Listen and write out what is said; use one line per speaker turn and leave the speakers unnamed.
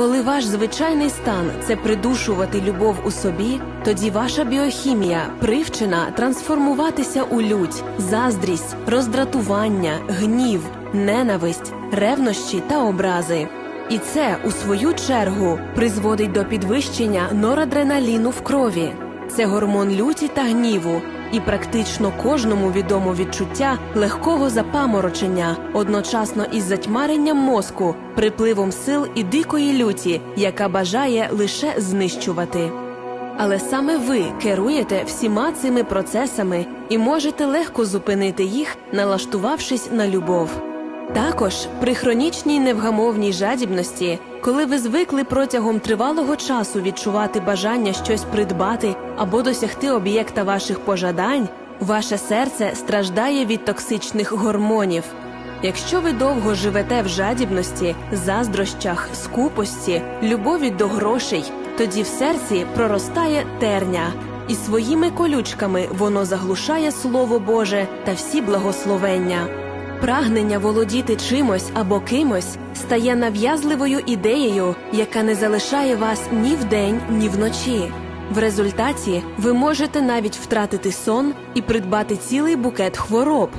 Коли ваш звичайний стан це придушувати любов у собі, тоді ваша біохімія привчена трансформуватися у лють, заздрість, роздратування, гнів, ненависть, ревнощі та образи. І це, у свою чергу, призводить до підвищення норадреналіну в крові. Це гормон люті та гніву, і практично кожному відомо відчуття легкого запаморочення, одночасно із затьмаренням мозку, припливом сил і дикої люті, яка бажає лише знищувати. Але саме ви керуєте всіма цими процесами і можете легко зупинити їх, налаштувавшись на любов. Також при хронічній невгамовній жадібності, коли ви звикли протягом тривалого часу відчувати бажання щось придбати або досягти об'єкта ваших пожадань, ваше серце страждає від токсичних гормонів. Якщо ви довго живете в жадібності, заздрощах, скупості, любові до грошей, тоді в серці проростає терня, і своїми колючками воно заглушає Слово Боже та всі благословення. Прагнення володіти чимось або кимось стає нав'язливою ідеєю, яка не залишає вас ні вдень, ні вночі. В результаті ви можете навіть втратити сон і придбати цілий букет хвороб.